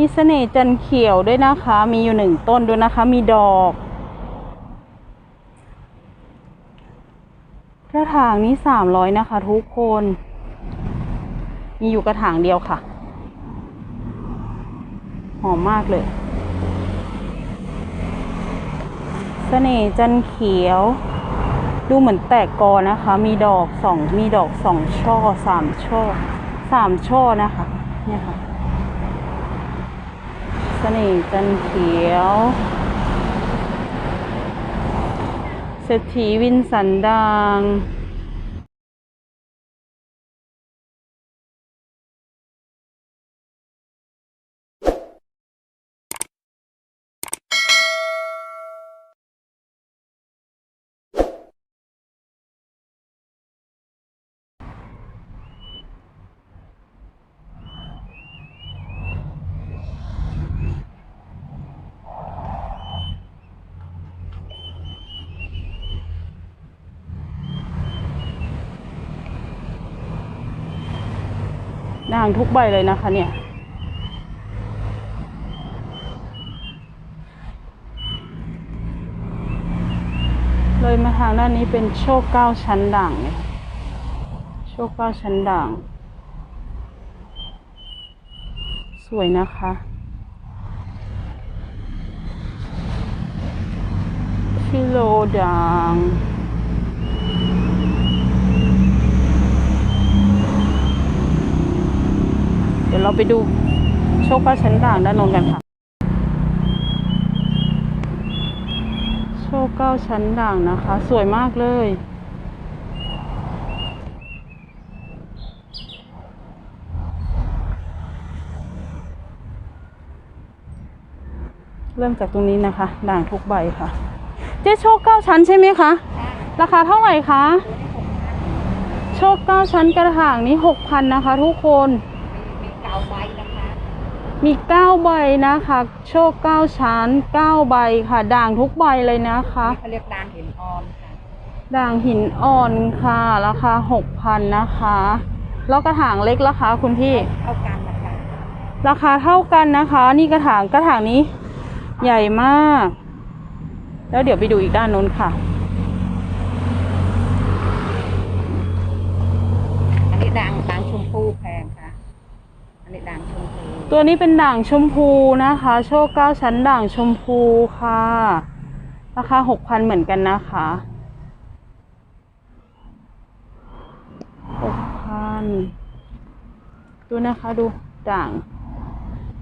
มีเสน่ห์จันเขียวด้วยนะคะ มีอยู่หนึ่งต้นด้วยนะคะ มีดอกกระถางนี้สามร้อยนะคะ ทุกคน มีอยู่กระถางเดียวค่ะ หอมมากเลย เสน่ห์จันเขียว ดูเหมือนแตกกอนะคะ มีดอกสองมีดอกสองช่อสามช่อสามช่อนะคะ เนี่ยค่ะ สน่ห์จันเขียวเศรษฐีวินสันดาง ด่างทุกใบเลยนะคะเนี่ย เลยมาทางด้านนี้เป็นโชคเก้าชั้นด่างเนี่ยโชคเก้าชั้นด่าง สวยนะคะชิโลด่าง ดี๋ยวเราไปดูโชคว่าชั้นด่างด้านโน้นกันค่ะ โชคเก้าชั้นด่างนะคะ สวยมากเลยเริ่มจากตรงนี้นะคะ ด่างทุกใบค่ะ เจ๊โชคเก้าชั้นใช่ไหมคะ ราคาเท่าไหร่คะ โชคเก้าชั้นกระถางนี้หกพันนะคะ ทุกคน เกาไว้นะคะ มีเก้าใบนะคะ โชคเก้าชั้นเก้าใบค่ะ ด่างทุกใบเลยนะคะ เขาเรียกดานหินออนค่ะ ด่างหินอ่อนค่ะ ราคาหกพันนะคะ แล้วกระถางเล็กราคาคุณพี่ เท่ากันนะคะราคาเท่ากันนะคะ นี่กระถางกระถางนี้ ใหญ่มาก แล้วเดี๋ยวไปดูอีกด้านนู้นค่ะ อันนี้ด่างด่างชมพูแพงค่ะ อันนี้ด่างชมพูตัวนี้เป็นด่างชมพูนะคะ โชคเก้าชั้นด่างชมพูค่ะ ราคาหกพันเหมือนกันนะคะหกพันดูนะคะดูด่าง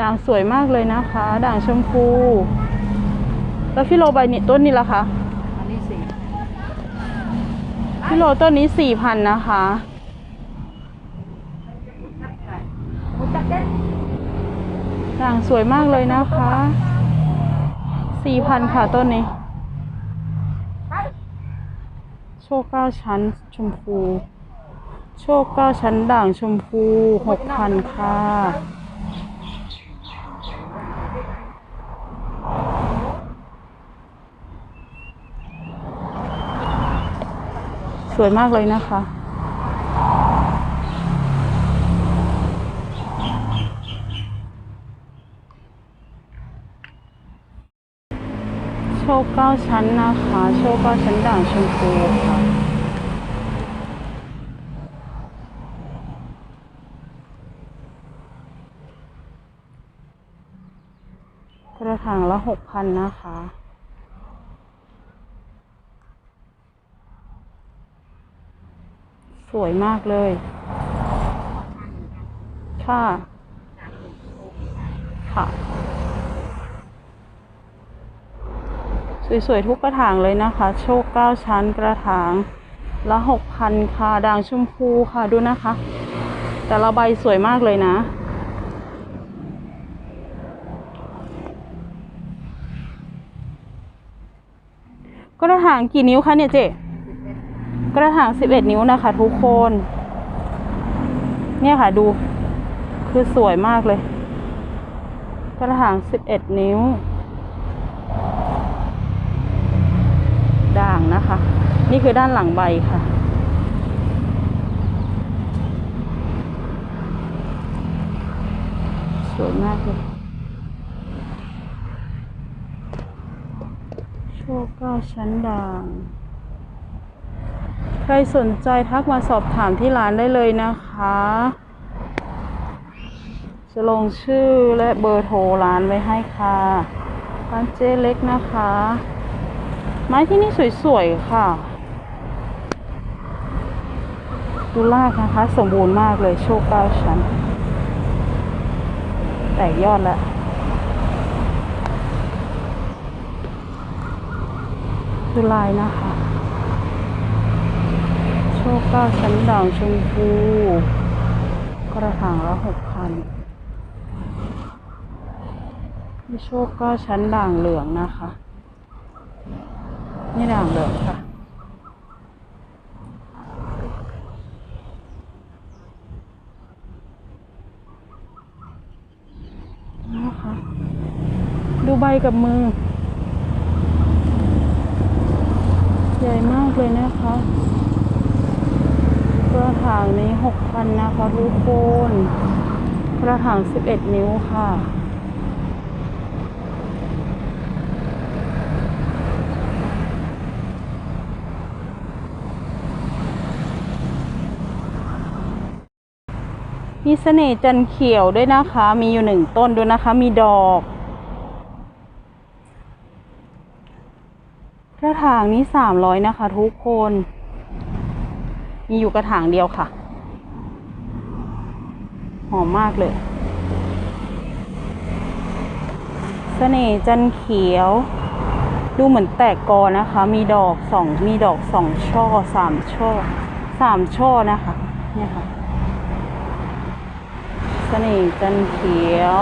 ด่างสวยมากเลยนะคะ ด่างชมพู แล้วพี่โลใบนี่ต้นนี้ละคะอันนี้สี่พี่โลต้นนี้สี่พันนะคะ ด่างสวยมากเลยนะคะสี่พันค่ะต้นนี้ โชคเก้าชั้นชมพู โชคเก้าชั้นด่างชมพูหกพันค่ะสวยมากเลยนะคะ คเก้าชั้นนะคะ โชคเก้าชั้นด่างชมพูค่ะกระถางละหกพันนะคะ สวยมากเลย ค่ะ ค่ะ สวยๆทุกกระถางเลยนะคะ โชคเก้าชั้นกระถางละหกพันค่ะด่างชมพูค่ะดูนะคะ แต่ละใบสวยมากเลยนะ กระถางกี่นิ้วคะเนี่ยเจ๊กระถางสิบเอ็ดนิ้วนะคะ ทุกคน เนี่ยค่ะดู คือสวยมากเลย กระถางสิบเอ็ดนิ้ว นี่คือด้านหลังใบค่ะ สวยมากเลยโชคก้าชั้นด่าง ใครสนใจทักมาสอบถามที่ร้านได้เลยนะคะ จะลงชื่อและเบอร์โทรร้านไว้ให้ค่ะ ร้านเจ๊เล็กนะคะ ไม้ที่นี่สวย ๆ ค่ะ ดูลากนะคะ สมบูรณ์มากเลยโชคเก้าชั้น แตกยอดล้วดูลายนะคะ โชคเก้าชั้นด่างชมพูกระถางละหกพันนี่โชคเก้าชั้นด่างเหลืองนะคะ นี่ด่างเหลืองค่ะ ดูใบกับมือ ใหญ่มากเลยนะคะกระถางนี้หกพันนะคะทุกคนกระถางสิบเอ็ดนิ้วค่ะมีเสน่ห์จันเขียวด้วยนะคะ มีอยู่หนึ่งต้นด้วยนะคะ มีดอก กระถางนี้สามร้อยนะคะ ทุกคน มีอยู่กระถางเดียวค่ะ หอมมากเลยเสน่ห์จันเขียว ดูเหมือนแตกกอนะคะ มีดอกสองมีดอกสองช่อสามช่อสามช่อนะคะเนี่ยค่ะเสน่ห์จันเขียว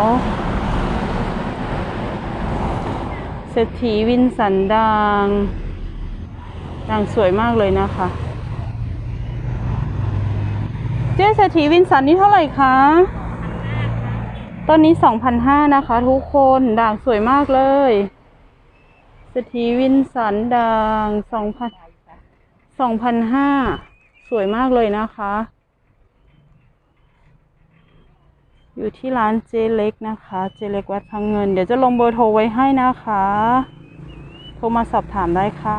เศรษฐีวินสันดางด่างสวยมากเลยนะคะ เจ๊เศรษฐีวินสันนี่เท่าไหร่คะต้นนี้สองพันห้านะคะ ทุกคนด่างสวยมากเลยเศรษฐีวินสันด่างสองพันสองพันห้าสวยมากเลยนะคะ อยู่ที่ร้านเจเล็กนะคะ เจเล็กวัดพังเงิน เดี๋ยวจะลงเบอร์โทรไว้ให้นะคะ โทรมาสอบถามได้ค่ะ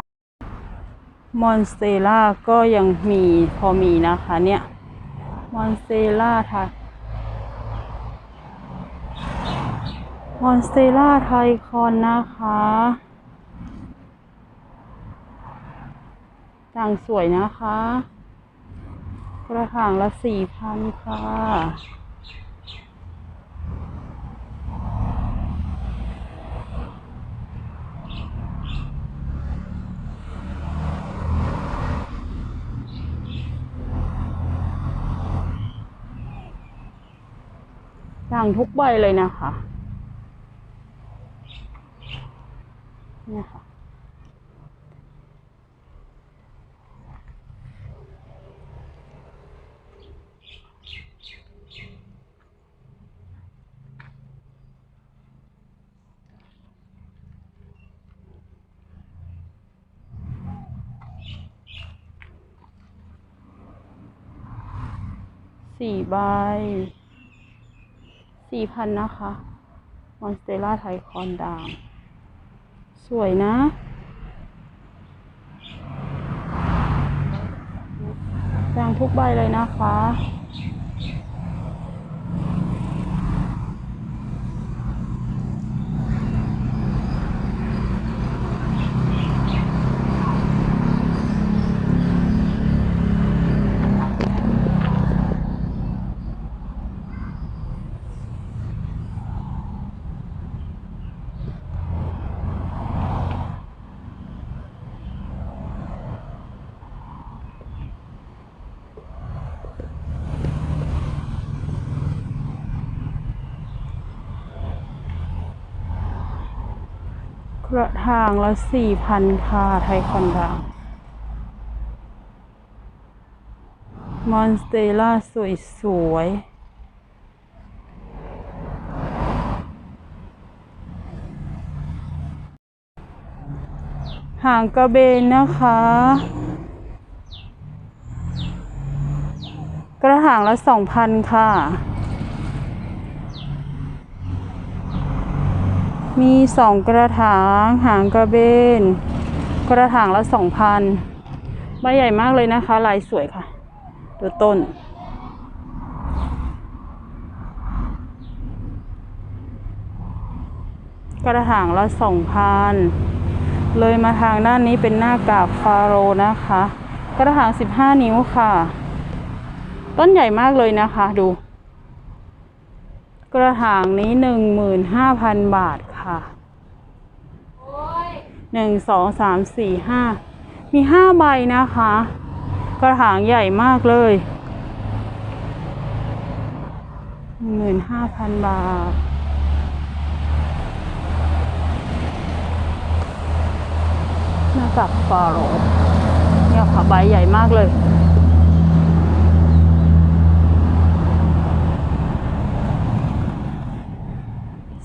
มอนสเตล่าก็ยังมีพอมีนะคะเนี่ย มอนสเตล่าค่ะมอนสเตล่าไทยคอนนะคะด่างสวยนะคะ กระถางละสี่พันค่ะ ด่างทุกใบเลยนะคะเนี่ยค่ะสี่ใบ สี่พันนะคะมอนสเตล่าไทคอนดาง สวยนะ ด่างทุกใบเลยนะคะ กระถางละสี่พันค่ะ ไทยคอนดางมอนสเตล่าสวยสวยๆหางกระเบนนะคะ กระถางละสองพันค่ะ มีสองกระถางหางกระเบน กระถางละสองพันใบใหญ่มากเลยนะคะ ลายสวยค่ะ ดูต้น กระถางละสองพันเลยมาทางด้านนี้เป็นหน้ากากฟาโรนะคะ กระถางสิบห้านิ้วค่ะ ต้นใหญ่มากเลยนะคะ ดู กระถางนี้หนึ่งหมื่นห้าพันบาท ค่ะหนึ่งสองสามสี่ห้ามีห้าใบนะคะ กระถางใหญ่มากเลยหมื่นห้าพันบาทหน้ากากฟาโรเนี่ยค่ะใบใหญ่มากเลย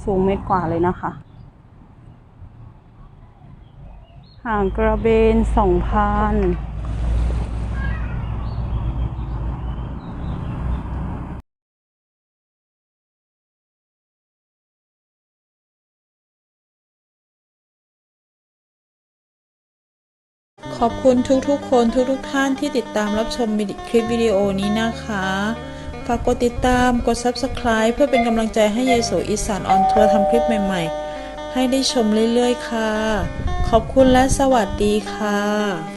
สูงเมตรกว่าเลยนะคะ ห่างกระเบนสองพันขอบคุณทุกๆ คนทุกๆ ท่านที่ติดตามรับชมคลิปวิดีโอนี้นะคะ ฝากกดติดตาม กด Subscribe เพื่อเป็นกำลังใจให้เยโสอีสานออนทัวร์ทำคลิปใหม่ ๆ ให้ได้ชมเรื่อย ๆ ค่ะ ขอบคุณและสวัสดีค่ะ